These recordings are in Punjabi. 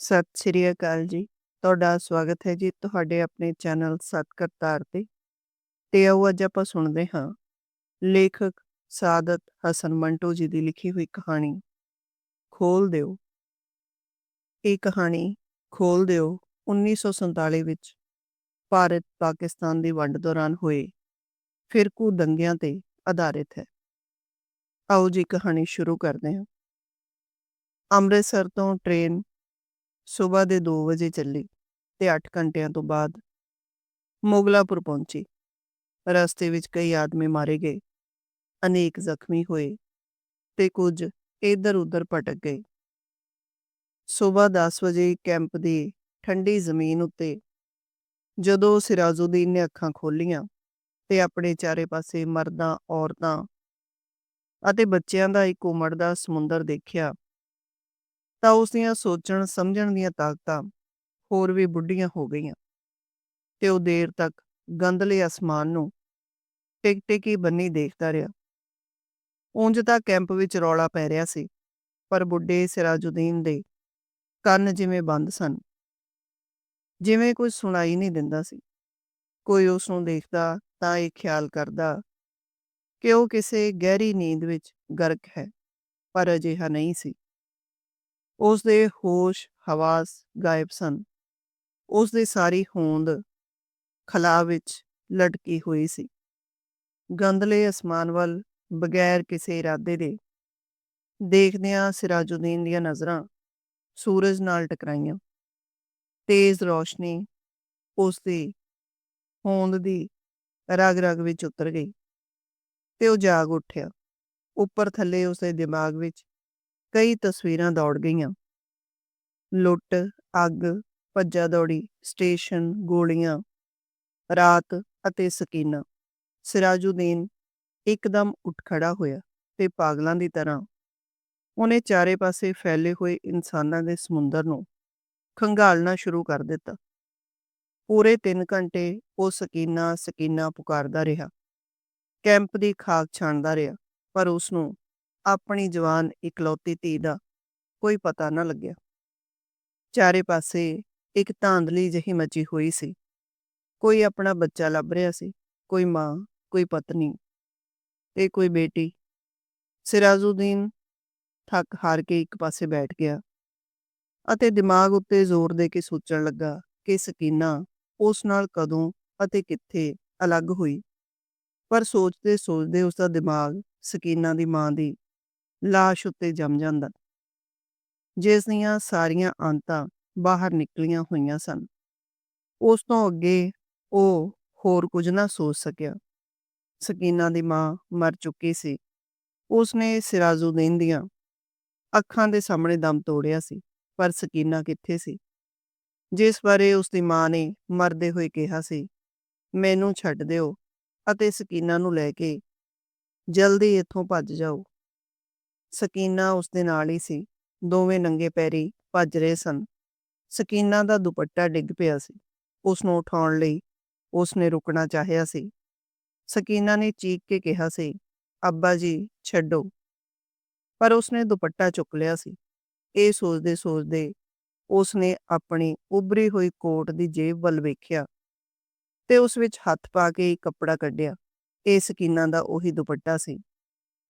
ਸਤਿ ਸ੍ਰੀ ਅਕਾਲ ਜੀ। ਤੁਹਾਡਾ ਸਵਾਗਤ ਹੈ ਜੀ ਤੁਹਾਡੇ ਆਪਣੇ ਚੈਨਲ ਸਤ ਕਰਤਾਰ ਤੇ। ਤੇ ਆਓ ਅੱਜ ਆਪਾਂ ਸੁਣਦੇ ਹਾਂ ਲੇਖਕ ਸਾਦਤ ਹਸਨ ਮੰਟੋ ਜੀ ਦੀ ਲਿਖੀ ਹੋਈ ਕਹਾਣੀ ਖੋਲ ਦਿਓ। ਇਹ ਕਹਾਣੀ ਖੋਲ ਦਿਓ 1947 ਵਿੱਚ ਭਾਰਤ ਪਾਕਿਸਤਾਨ ਦੀ ਵੰਡ ਦੌਰਾਨ ਹੋਏ ਫਿਰਕੂ ਦੰਗਿਆਂ ਤੇ ਆਧਾਰਿਤ ਹੈ। ਆਓ ਜੀ ਕਹਾਣੀ ਸ਼ੁਰੂ ਕਰਦੇ ਹਾਂ। ਅੰਮ੍ਰਿਤਸਰ ਤੋਂ ਟ੍ਰੇਨ ਸਵੇਰ ਦੇ 2 ਵਜੇ ਚੱਲੀ ਤੇ 8 ਘੰਟਿਆਂ ਤੋਂ ਬਾਅਦ ਮੁਗਲਾਪੁਰ ਪਹੁੰਚੀ। ਰਸਤੇ ਵਿੱਚ ਕਈ ਆਦਮੀ ਮਾਰੇ ਗਏ, ਅਨੇਕ ਜ਼ਖਮੀ ਹੋਏ ਤੇ ਕੁਝ ਇੱਧਰ-ਉੱਧਰ ਭਟਕ ਗਏ। ਸਵੇਰ 10 ਵਜੇ ਕੈਂਪ ਦੀ ਠੰਡੀ ਜ਼ਮੀਨ ਉੱਤੇ ਜਦੋਂ ਸਿਰਾਜੁਦੀਨ ਨੇ ਅੱਖਾਂ ਖੋਲੀਆਂ ਤੇ ਆਪਣੇ ਚਾਰੇ ਪਾਸੇ ਮਰਦਾਂ, ਔਰਤਾਂ ਅਤੇ ਬੱਚਿਆਂ ਦਾ ਇੱਕ ਉਮੜਦਾ ਸਮੁੰਦਰ ਦੇਖਿਆ ਤਾਂ ਉਸ ਦੀਆਂ ਸੋਚਣ, ਸਮਝਣ ਦੀਆਂ ਤਾਕਤਾਂ ਹੋਰ ਵੀ ਬੁੱਢੀਆਂ ਹੋ ਗਈਆਂ। ਤੇ ਉਹ ਦੇਰ ਤੱਕ ਗੰਦਲੇ ਅਸਮਾਨ ਨੂੰ ਟਿਕ ਟਿਕੀ ਬੰਨੀ ਦੇਖਦਾ ਰਿਹਾ। ਉਂਝ ਤਾਂ ਕੈਂਪ ਵਿੱਚ ਰੌਲਾ ਪੈ ਰਿਹਾ ਸੀ, ਪਰ ਬੁੱਢੇ ਸਿਰਾਜੁਦੀਨ ਦੇ ਕੰਨ ਜਿਵੇਂ ਬੰਦ ਸਨ। ਜਿਵੇਂ ਕੁਝ ਸੁਣਾਈ ਨਹੀਂ ਦਿੰਦਾ ਸੀ। ਕੋਈ ਉਸ ਨੂੰ ਦੇਖਦਾ ਤਾਂ ਇਹ ਖਿਆਲ ਕਰਦਾ ਕਿ ਉਹ ਕਿਸੇ ਗਹਿਰੀ ਨੀਂਦ ਵਿੱਚ ਗਰਕ ਹੈ, ਪਰ ਅਜਿਹਾ ਨਹੀਂ ਸੀ। ਉਸ ਦੇ ਹੋਸ਼, ਹਵਾਸ ਗਾਇਬ ਸਨ। ਉਸ ਦੀ ਸਾਰੀ ਹੋਂਦ ਖਲਾ ਵਿੱਚ ਲਟਕੀ ਹੋਈ ਸੀ। ਗੰਦਲੇ ਅਸਮਾਨ ਵੱਲ ਬਗੈਰ ਕਿਸੇ ਇਰਾਦੇ ਦੇ ਦੇਖਦਿਆਂ ਸਿਰਾਜੁਦੀਨ ਦੀਆਂ ਨਜ਼ਰਾਂ ਸੂਰਜ ਨਾਲ ਟਕਰਾਈਆਂ। ਤੇਜ਼ ਰੋਸ਼ਨੀ ਉਸ ਦੀ ਹੋਂਦ ਦੀ ਰਗ-ਰਗ ਵਿੱਚ ਉਤਰ ਗਈ ਤੇ ਉਹ ਜਾਗ ਉੱਠਿਆ। ਉੱਪਰ ਥੱਲੇ ਉਸਦੇ ਦਿਮਾਗ ਵਿੱਚ ਕਈ ਤਸਵੀਰਾਂ ਦੌੜ ਗਈਆਂ। ਲੁੱਟ, ਅੱਗ, ਭੱਜਾ ਦੌੜੀ, ਸਟੇਸ਼ਨ, ਗੋਲੀਆਂ, ਰਾਤ ਅਤੇ ਸਕੀਨਾ। ਸਿਰਾਜੁਦੀਨ ਇੱਕਦਮ ਉੱਠ ਖੜਾ ਹੋਇਆ ਤੇ ਪਾਗਲਾਂ ਦੀ ਤਰ੍ਹਾਂ ਉਹਨੇ ਚਾਰੇ ਪਾਸੇ ਫੈਲੇ ਹੋਏ ਇਨਸਾਨਾਂ ਦੇ ਸਮੁੰਦਰ ਨੂੰ ਖੰਗਾਲਣਾ ਸ਼ੁਰੂ ਕਰ ਦਿੱਤਾ। ਪੂਰੇ 3 ਘੰਟੇ ਉਹ ਸਕੀਨਾ ਸਕੀਨਾ ਪੁਕਾਰਦਾ ਰਿਹਾ। ਕੈਂਪ ਦੀ ਖਾਕ ਛਾਣਦਾ ਰਿਹਾ, ਪਰ ਉਸ ਨੂੰ ਆਪਣੀ ਜਵਾਨ ਇਕਲੌਤੀ ਧੀ ਦਾ ਕੋਈ ਪਤਾ ਨਾ ਲੱਗਿਆ। ਚਾਰੇ ਪਾਸੇ ਇੱਕ ਧਾਂਦਲੀ ਜਿਹੀ ਮਚੀ ਹੋਈ ਸੀ। ਕੋਈ ਆਪਣਾ ਬੱਚਾ ਲੱਭ ਰਿਹਾ ਸੀ, ਕੋਈ ਮਾਂ, ਕੋਈ ਪਤਨੀ ਤੇ ਕੋਈ ਬੇਟੀ। ਸਿਰਾਜੁਦੀਨ ਥੱਕ ਹਾਰ ਕੇ ਇੱਕ ਪਾਸੇ ਬੈਠ ਗਿਆ ਅਤੇ ਦਿਮਾਗ ਉੱਤੇ ਜ਼ੋਰ ਦੇ ਕੇ ਸੋਚਣ ਲੱਗਾ ਕਿ ਸਕੀਨਾ ਉਸ ਨਾਲ ਕਦੋਂ ਅਤੇ ਕਿੱਥੇ ਅਲੱਗ ਹੋਈ। ਪਰ ਸੋਚਦੇ ਸੋਚਦੇ ਉਸ ਦਾ ਦਿਮਾਗ ਸਕੀਨਾ ਦੀ ਮਾਂ ਦੀ ਲਾਸ਼ ਉੱਤੇ ਜੰਮ ਜਾਂਦਾ। ਜਿਸ ਦੀਆਂ ਸਾਰੀਆਂ ਅੰਤਾਂ ਬਾਹਰ ਨਿਕਲੀਆਂ ਹੋਈਆਂ ਸਨ। ਉਸ ਤੋਂ ਅੱਗੇ ਉਹ ਹੋਰ ਕੁਝ ਨਾ ਸੋਚ ਸਕਿਆ। ਸਕੀਨਾ ਦੀ ਮਾਂ ਮਰ ਚੁੱਕੀ ਸੀ। ਉਸਨੇ ਸਿਰਾਜੁਦੀਨ ਦੀਆਂ ਅੱਖਾਂ ਦੇ ਸਾਹਮਣੇ ਦਮ ਤੋੜਿਆ ਸੀ, ਪਰ ਸਕੀਨਾ ਕਿੱਥੇ ਸੀ? ਜਿਸ ਬਾਰੇ ਉਸ ਦੀ ਮਾਂ ਨੇ ਮਰਦੇ ਹੋਏ ਕਿਹਾ ਸੀ, ਮੈਨੂੰ ਛੱਡ ਦਿਓ ਅਤੇ ਸਕੀਨਾ ਨੂੰ ਲੈ ਕੇ ਜਲਦੀ ਇੱਥੋਂ ਭੱਜ ਜਾਓ। ਸਕੀਨਾ ਉਸ ਦੇ ਨਾਲ ਹੀ ਸੀ। ਦੋਵੇਂ ਨੰਗੇ ਪੈਰੀ ਭੱਜ ਰਹੇ ਸਨ। ਸਕੀਨਾ ਦਾ ਦੁਪੱਟਾ ਡਿੱਗ ਪਿਆ ਸੀ। ਉਸ ਨੂੰ ਉਠਾਉਣ ਲਈ ਉਸ ਨੇ ਰੁਕਣਾ ਚਾਹਿਆ ਸੀ। ਸਕੀਨਾ ਨੇ ਚੀਕ ਕੇ ਕਿਹਾ ਸੀ, ਅੱਬਾ ਜੀ, ਛੱਡੋ। ਪਰ ਉਸ ਨੇ ਦੁਪੱਟਾ ਚੁੱਕ ਲਿਆ ਸੀ। ਇਹ ਸੋਚਦੇ ਸੋਚਦੇ ਉਸ ਨੇ ਆਪਣੀ ਉਭਰੀ ਹੋਈ ਕੋਟ ਦੀ ਜੇਬ ਵੱਲ ਵੇਖਿਆ ਤੇ ਉਸ ਵਿੱਚ ਹੱਥ ਪਾ ਕੇ ਇੱਕ ਕੱਪੜਾ ਕੱਢਿਆ। ਇਹ ਸਕੀਨਾ ਦਾ ਉਹੀ ਦੁਪੱਟਾ ਸੀ।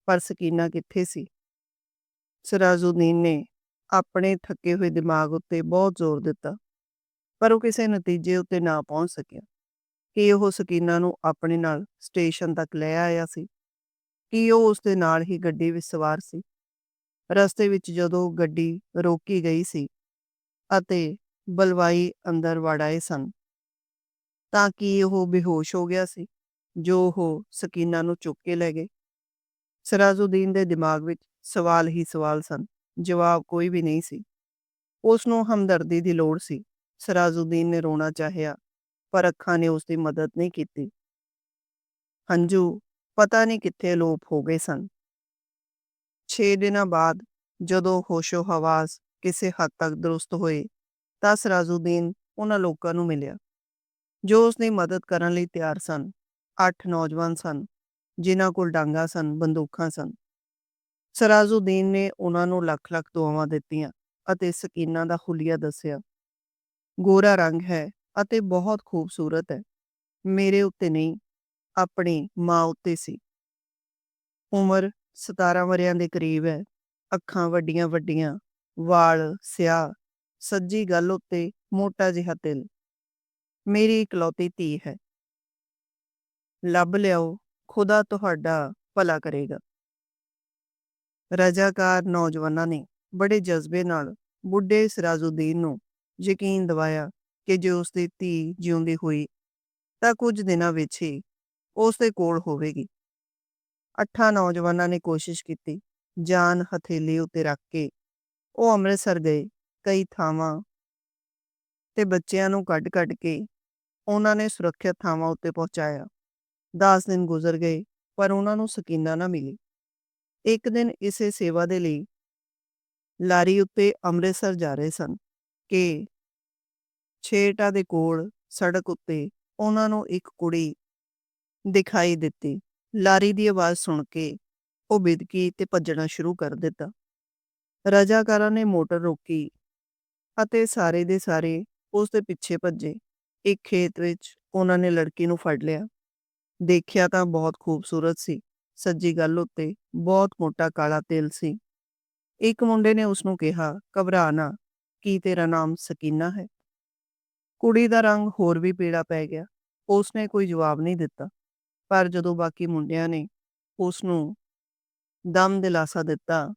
ਪਰ ਸਕੀਨਾ ਕਿੱਥੇ ਸੀ? ਸਿਰਾਜੁਦੀਨ ਨੇ ਆਪਣੇ ਥੱਕੇ ਹੋਏ ਦਿਮਾਗ ਉੱਤੇ ਬਹੁਤ ਜ਼ੋਰ ਦਿੱਤਾ, ਪਰ ਉਹ ਕਿਸੇ ਨਤੀਜੇ ਉੱਤੇ ਨਾ ਪਹੁੰਚ ਸਕਿਆ ਕਿ ਉਹ ਸਕੀਨਾ ਨੂੰ ਆਪਣੇ ਨਾਲ ਸਟੇਸ਼ਨ ਤੱਕ ਲੈ ਆਇਆ ਸੀ, ਕਿ ਉਹ ਉਸ ਦੇ ਨਾਲ ਹੀ ਗੱਡੀ ਵਿੱਚ ਸਵਾਰ ਸੀ। ਰਸਤੇ ਵਿੱਚ ਜਦੋਂ ਗੱਡੀ ਰੋਕੀ ਗਈ ਸੀ ਅਤੇ ਬਲਵਾਈ ਅੰਦਰ ਵੜ ਆਏ ਸਨ, ਤਾਂ ਕਿ ਉਹ ਬੇਹੋਸ਼ ਹੋ ਗਿਆ ਸੀ ਜੋ ਉਹ ਸਕੀਨਾ ਨੂੰ ਚੁੱਕ ਕੇ ਲੈ ਗਏ? ਸਿਰਾਜੁਦੀਨ ਦੇ ਦਿਮਾਗ ਵਿੱਚ ਸਵਾਲ ਹੀ ਸਵਾਲ ਸਨ, ਜਵਾਬ ਕੋਈ ਵੀ ਨਹੀਂ ਸੀ। ਉਸ ਨੂੰ ਹਮਦਰਦੀ ਦੀ ਲੋੜ ਸੀ, ਸਰਾਜੁਦੀਨ ਨੇ ਰੋਣਾ ਚਾਹਿਆ, ਪਰ ਅੱਖਾਂ ਨੇ ਉਸ ਦੀ ਮਦਦ ਨਹੀਂ ਕੀਤੀ। ਹੰਝੂ, ਪਤਾ ਨਹੀਂ ਕਿੱਥੇ ਲੋਪ ਹੋ ਗਏ ਸਨ। 6 ਦਿਨਾਂ ਬਾਅਦ, ਜਦੋਂ ਹੋਸ਼ੋ ਹਵਾਸ ਕਿਸੇ ਹੱਦ ਤੱਕ ਦਰੁਸਤ ਹੋਏ, ਤਾਂ ਸਰਾਜੁਦੀਨ ਉਹਨਾਂ ਲੋਕਾਂ ਨੂੰ ਮਿਲਿਆ, ਜੋ ਉਸ ਦੀ ਮਦਦ ਕਰਨ ਲਈ ਤਿਆਰ ਸਨ। ਅੱਠ ਨੌਜਵਾਨ ਸਨ, ਜਿਨ੍ਹਾਂ ਕੋਲ ਡਾਂਗਾ ਸਨ, ਬੰਦੂਕਾਂ ਸਨ ਸਰਾਜੁਦੀਨ ਨੇ ਉਹਨਾਂ ਨੂੰ ਲੱਖ-ਲੱਖ ਦੁਆਵਾਂ ਦਿੱਤੀਆਂ ਅਤੇ ਸਕੀਨਾਂ ਦਾ ਹੁਲੀਆ ਦੱਸਿਆ। ਗੋਰਾ ਰੰਗ ਹੈ ਅਤੇ ਬਹੁਤ ਖੂਬਸੂਰਤ ਹੈ। ਮੇਰੇ ਉੱਤੇ ਨਹੀਂ, ਆਪਣੀ ਮਾਂ ਉੱਤੇ ਸੀ। ਉਮਰ 17 ਵਰਿਆਂ ਦੇ ਕਰੀਬ ਹੈ। ਅੱਖਾਂ ਵੱਡੀਆਂ ਵੱਡੀਆਂ, ਵਾਲ ਸਿਆਹ, ਸੱਜੀ ਗੱਲ ਉੱਤੇ ਮੋਟਾ ਜਿਹਾ ਤਿਲ। ਮੇਰੀ ਇਕਲੌਤੀ ਧੀ ਹੈ। ਲੱਭ ਲਿਆਓ, ਖੁਦਾ ਤੁਹਾਡਾ ਭਲਾ ਕਰੇਗਾ। ਰਜਾਕਾਰ ਨੌਜਵਾਨਾਂ ਨੇ ਬੜੇ ਜਜ਼ਬੇ ਨਾਲ ਬੁੱਢੇ ਸਰਾਜੁਦੀਨ ਨੂੰ ਯਕੀਨ ਦਿਵਾਇਆ ਕਿ ਜੇ ਉਸ ਦੀ ਧੀ ਜਿਉਂਦੀ ਹੋਈ ਤਾਂ ਕੁਝ ਦਿਨਾਂ ਵਿੱਚ ਹੀ ਉਸ ਦੇ ਕੋਲ ਹੋਵੇਗੀ। ਅੱਠਾਂ ਨੌਜਵਾਨਾਂ ਨੇ ਕੋਸ਼ਿਸ਼ ਕੀਤੀ, ਜਾਨ ਹਥੇਲੀ ਉੱਤੇ ਰੱਖ ਕੇ। ਉਹ ਅੰਮ੍ਰਿਤਸਰ ਗਏ, ਕਈ ਥਾਵਾਂ ਤੇ ਬੱਚਿਆਂ ਨੂੰ ਕੱਢ-ਕੱਢ ਕੇ ਉਹਨਾਂ ਨੇ ਸੁਰੱਖਿਅਤ ਥਾਵਾਂ ਉੱਤੇ ਪਹੁੰਚਾਇਆ। 10 ਦਿਨ ਗੁਜ਼ਰ ਗਏ, ਪਰ ਉਹਨਾਂ ਨੂੰ ਸਕੀਨਾ ਨਾ ਮਿਲੀ। ਇੱਕ ਦਿਨ ਇਸੇ ਸੇਵਾ ਦੇ ਲਈ ਲਾਰੀ ਉੱਤੇ ਅੰਮ੍ਰਿਤਸਰ ਜਾ ਰਹੇ ਸਨ ਕਿ ਛੇਟਾ ਦੇ ਕੋਲ ਸੜਕ ਉੱਤੇ ਉਹਨਾਂ ਨੂੰ ਇੱਕ ਕੁੜੀ ਦਿਖਾਈ ਦਿੱਤੀ। ਲਾਰੀ ਦੀ ਆਵਾਜ਼ ਸੁਣ ਕੇ ਉਹ ਬਿਦਕੀ ਤੇ ਭੱਜਣਾ ਸ਼ੁਰੂ ਕਰ ਦਿੱਤਾ। ਰਜਾਕਾਰਾਂ ਨੇ ਮੋਟਰ ਰੋਕੀ ਅਤੇ ਸਾਰੇ ਦੇ ਸਾਰੇ ਉਸ ਦੇ ਪਿੱਛੇ ਭੱਜੇ। ਇੱਕ ਖੇਤ ਵਿੱਚ ਉਹਨਾਂ ਨੇ ਲੜਕੀ ਨੂੰ ਫੜ ਲਿਆ। ਦੇਖਿਆ ਤਾਂ ਬਹੁਤ ਖੂਬਸੂਰਤ ਸੀ। ਸੱਜੀ ਗੱਲ ਉੱਤੇ ਬਹੁਤ ਮੋਟਾ ਕਾਲਾ ਤਿਲ ਸੀ। ਇੱਕ ਮੁੰਡੇ ਨੇ ਉਸ ਨੂੰ ਕਿਹਾ, ਘਬਰਾ ਨਾ, ਕੀ ਤੇਰਾ ਨਾਮ ਸਕੀਨਾ ਹੈ? ਕੁੜੀ ਦਾ ਰੰਗ ਹੋਰ ਵੀ ਪੀਲਾ ਪੈ ਗਿਆ। ਉਸ ਨੇ ਕੋਈ ਜਵਾਬ ਨਹੀਂ ਦਿੱਤਾ। ਪਰ ਜਦੋਂ ਬਾਕੀ ਮੁੰਡਿਆਂ ਨੇ ਉਸ ਨੂੰ ਦਮ ਦਿਲਾਸਾ ਦਿੱਤਾ,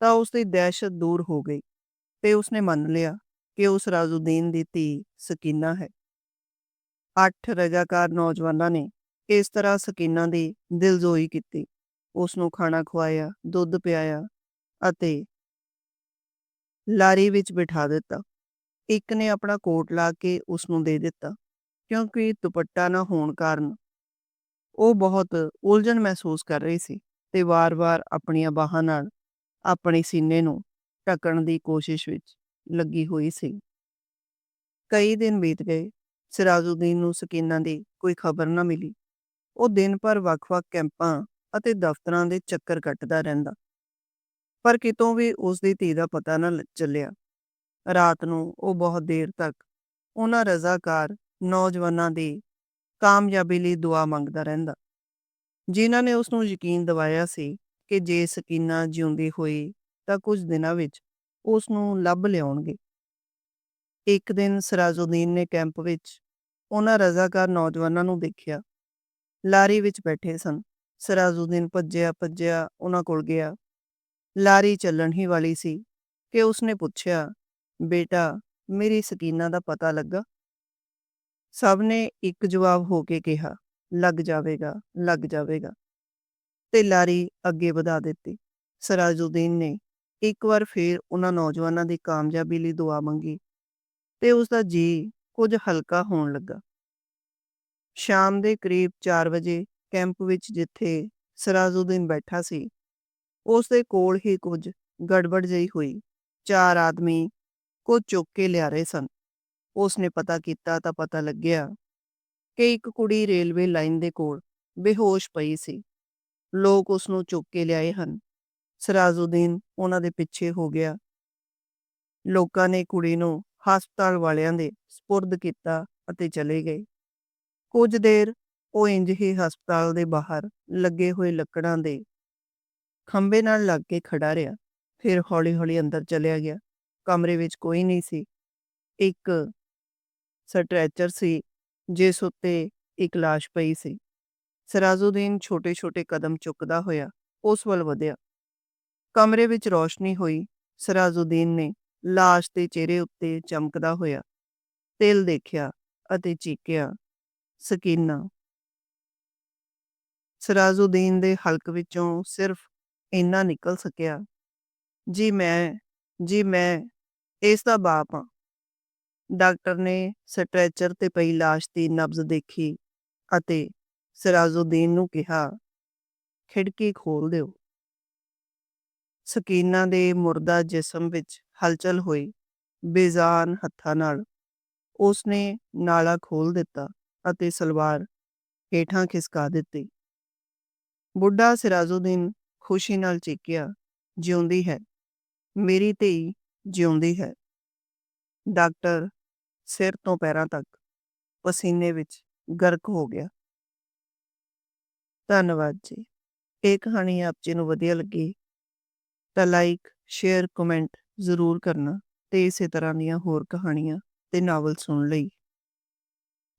ਤਾਂ ਉਸ ਦੀ ਦਹਿਸ਼ਤ ਦੂਰ ਹੋ ਗਈ ਤੇ ਉਸ ਨੇ ਮੰਨ ਲਿਆ ਕਿ ਉਸ ਰਾਜ਼ੂਦੀਨ ਦੀ ਧੀ ਸਕੀਨਾ ਹੈ। ਅੱਠ ਰਜਾਕਾਰ ਨੌਜਵਾਨਾਂ ਨੇ ਇਸ ਤਰ੍ਹਾਂ ਸਕੀਨਾ ਦੀ ਦਿਲਜੋਈ ਕੀਤੀ। ਉਸ ਨੂੰ ਖਾਣਾ ਖਵਾਇਆ, ਦੁੱਧ ਪਿਆਇਆ ਅਤੇ ਲਾਰੀ ਵਿੱਚ ਬਿਠਾ ਦਿੱਤਾ। ਇੱਕ ਨੇ ਆਪਣਾ ਕੋਟ ਲਾ ਕੇ ਉਸ ਨੂੰ ਦੇ ਦਿੱਤਾ, ਕਿਉਂਕਿ ਦੁਪੱਟਾ ਨਾ ਹੋਣ ਕਾਰਨ ਉਹ ਬਹੁਤ ਉਲਝਣ ਮਹਿਸੂਸ ਕਰ ਰਹੀ ਸੀ ਤੇ ਵਾਰ-ਵਾਰ ਆਪਣੀਆਂ ਬਾਹਾਂ ਨਾਲ ਆਪਣੇ ਸੀਨੇ ਨੂੰ ਢੱਕਣ ਦੀ ਕੋਸ਼ਿਸ਼ ਵਿੱਚ ਲੱਗੀ ਹੋਈ ਸੀ। ਕਈ ਦਿਨ ਬੀਤ ਗਏ, ਸਿਰਾਜੁਦੀਨ ਨੂੰ ਸਕੀਨਾ ਦੀ ਕੋਈ ਖਬਰ ਨਾ ਮਿਲੀ। ਉਹ ਦਿਨ ਭਰ ਵੱਖ-ਵੱਖ ਕੈਂਪਾਂ ਅਤੇ ਦਫ਼ਤਰਾਂ ਦੇ ਚੱਕਰ ਕੱਟਦਾ ਰਹਿੰਦਾ। ਪਰ ਕਿਤੋਂ ਵੀ ਉਸ ਦੀ ਧੀ ਦਾ ਪਤਾ ਨਾ ਚੱਲਿਆ। ਰਾਤ ਨੂੰ ਉਹ ਬਹੁਤ ਦੇਰ ਤੱਕ ਉਹਨਾਂ ਰਜ਼ਾਕਾਰ ਨੌਜਵਾਨਾਂ ਦੀ ਕਾਮਯਾਬੀ ਲਈ ਦੁਆ ਮੰਗਦਾ ਰਹਿੰਦਾ। ਜਿਨ੍ਹਾਂ ਨੇ ਉਸ ਨੂੰ ਯਕੀਨ ਦਿਵਾਇਆ ਸੀ ਕਿ ਜੇ ਸਕੀਨਾ ਜਿਉਂਦੀ ਹੋਈ ਤਾਂ ਕੁਝ ਦਿਨਾਂ ਵਿੱਚ ਉਸ ਨੂੰ ਲੱਭ ਲਿਆਉਣਗੇ। ਇੱਕ ਦਿਨ ਸਰਾਜੁਦੀਨ ਨੇ ਕੈਂਪ ਵਿੱਚ ਉਹਨਾਂ ਰਜ਼ਾਕਾਰ ਨੌਜਵਾਨਾਂ ਨੂੰ ਦੇਖਿਆ ਲਾਰੀ ਵਿੱਚ ਬੈਠੇ ਸਨ। ਸਿਰਾਜੁਦੀਨ ਭੱਜਿਆ ਭੱਜਿਆ ਉਹਨਾਂ ਕੋਲ ਗਿਆ। ਲਾਰੀ ਚੱਲਣ ਹੀ ਵਾਲੀ ਸੀ ਕਿ ਉਸਨੇ ਪੁੱਛਿਆ, ਬੇਟਾ, ਮੇਰੀ ਸਕੀਨਾ ਦਾ ਪਤਾ ਲੱਗਾ? ਸਭ ਨੇ ਇੱਕ ਜਵਾਬ ਹੋ ਕੇ ਕਿਹਾ, ਲੱਗ ਜਾਵੇਗਾ ਲੱਗ ਜਾਵੇਗਾ। ਤੇ ਲਾਰੀ ਅੱਗੇ ਵਧਾ ਦਿੱਤੀ। ਸਿਰਾਜੁਦੀਨ ਨੇ ਇੱਕ ਵਾਰ ਫੇਰ ਉਹਨਾਂ ਨੌਜਵਾਨਾਂ ਦੀ ਕਾਮਯਾਬੀ ਲਈ ਦੁਆ ਮੰਗੀ ਤੇ ਉਸ ਦਾ ਜੀ ਕੁਝ ਹਲਕਾ ਹੋਣ ਲੱਗਾ। ਸ਼ਾਮ ਦੇ ਕਰੀਬ 4 ਵਜੇ ਕੈਂਪ ਵਿੱਚ ਜਿੱਥੇ ਸਿਰਾਜੁਦੀਨ ਬੈਠਾ ਸੀ ਉਸ ਦੇ ਕੋਲ ਹੀ ਕੁਝ ਗੜਬੜ ਜਿਹੀ ਹੋਈ। ਚਾਰ ਆਦਮੀ ਕੁਝ ਚੁੱਕ ਕੇ ਲਿਆ ਰਹੇ ਸਨ। ਉਸ ਨੇ ਪਤਾ ਕੀਤਾ ਤਾਂ ਪਤਾ ਲੱਗਿਆ ਕਿ ਇੱਕ ਕੁੜੀ ਰੇਲਵੇ ਲਾਈਨ ਦੇ ਕੋਲ ਬੇਹੋਸ਼ ਪਈ ਸੀ। ਲੋਕ ਉਸ ਨੂੰ ਚੁੱਕ ਕੇ ਲਿਆਏ ਹਨ। ਸਿਰਾਜੁਦੀਨ ਉਹਨਾਂ ਦੇ ਪਿੱਛੇ ਹੋ ਗਿਆ। ਲੋਕਾਂ ਨੇ ਕੁੜੀ ਨੂੰ ਹਸਪਤਾਲ ਵਾਲਿਆਂ ਦੇ ਸਪੁਰਦ ਕੀਤਾ ਅਤੇ ਚਲੇ ਗਏ। ਕੁਝ ਦੇਰ ਉਹ ਇੰਜ ਹੀ ਹਸਪਤਾਲ ਦੇ ਬਾਹਰ ਲੱਗੇ ਹੋਏ ਲੱਕੜਾਂ ਦੇ ਖੰਭੇ ਨਾਲ ਲੱਗ ਕੇ ਖੜਾ ਰਿਹਾ, ਫਿਰ ਹੌਲੀ-ਹੌਲੀ ਅੰਦਰ ਚਲਿਆ ਗਿਆ। ਕਮਰੇ ਵਿੱਚ ਕੋਈ ਨਹੀਂ ਸੀ। ਇੱਕ ਸਟ੍ਰੈਚਰ ਸੀ, ਜਿਸ ਉੱਤੇ ਇੱਕ ਲਾਸ਼ ਪਈ ਸੀ। ਸਰਾਜੁਦੀਨ ਛੋਟੇ-ਛੋਟੇ ਕਦਮ ਚੁੱਕਦਾ ਹੋਇਆ ਉਸ ਵੱਲ ਵਧਿਆ। ਕਮਰੇ ਵਿੱਚ ਰੋਸ਼ਨੀ ਹੋਈ। ਸਰਾਜ਼ੁਦੀਨ ਨੇ ਲਾਸ਼ ਦੇ ਚਿਹਰੇ ਉੱਤੇ ਚਮਕਦਾ ਹੋਇਆ ਤਿਲ ਦੇਖਿਆ ਅਤੇ ਚੀਕਿਆ। ਸਕੀਨਾ। ਸਿਰਾਜੁਦੀਨ ਦੇ ਹਲਕ ਵਿੱਚੋਂ ਸਿਰਫ ਇੰਨਾ ਨਿਕਲ ਸਕਿਆ, ਜੀ ਮੈਂ ਜੀ ਮੈਂ, ਇਸ ਦਾ ਬਾਪ ਹਾਂ। ਡਾਕਟਰ ਨੇ ਸਟ੍ਰੈਚਰ ਤੇ ਪਈ ਲਾਸ਼ ਦੀ ਨਬਜ਼ ਦੇਖੀ ਅਤੇ ਸਿਰਾਜੁਦੀਨ ਨੂੰ ਕਿਹਾ, ਖਿੜਕੀ ਖੋਲ ਦਿਓ। ਸਕੀਨਾ ਦੇ ਮੁਰਦਾ ਜਿਸਮ ਵਿੱਚ ਹਲਚਲ ਹੋਈ ਬੇਜ਼ਾਨ ਹੱਥਾਂ ਨਾਲ। ਉਸਨੇ ਨਾਲਾ ਖੋਲ ਦਿੱਤਾ। ਅਤੇ ਸਲਵਾਰ ਹੇਠਾਂ ਖਿਸਕਾ ਦਿੱਤੀ। ਬੁੱਢਾ ਸਿਰਾਜੁਦੀਨ ਖੁਸ਼ੀ ਨਾਲ ਚੀਕਿਆ, ਜਿਉਂਦੀ ਹੈ। ਮੇਰੀ ਧੀ ਜਿਉਂਦੀ ਹੈ। ਡਾਕਟਰ ਸਿਰ ਤੋਂ ਪੈਰਾਂ ਤੱਕ ਪਸੀਨੇ ਵਿੱਚ ਗਰਕ ਹੋ ਗਿਆ। ਧੰਨਵਾਦ ਜੀ। ਇਹ ਕਹਾਣੀ ਆਪ ਜੀ ਨੂੰ ਵਧੀਆ ਲੱਗੀ ਤਾਂ ਲਾਈਕ, ਸ਼ੇਅਰ, ਕਮੈਂਟ ਜ਼ਰੂਰ ਕਰਨਾ ਤੇ ਇਸੇ ਤਰ੍ਹਾਂ ਦੀਆਂ ਹੋਰ ਕਹਾਣੀਆਂ ਤੇ ਨਾਵਲ ਸੁਣਨ ਲਈ।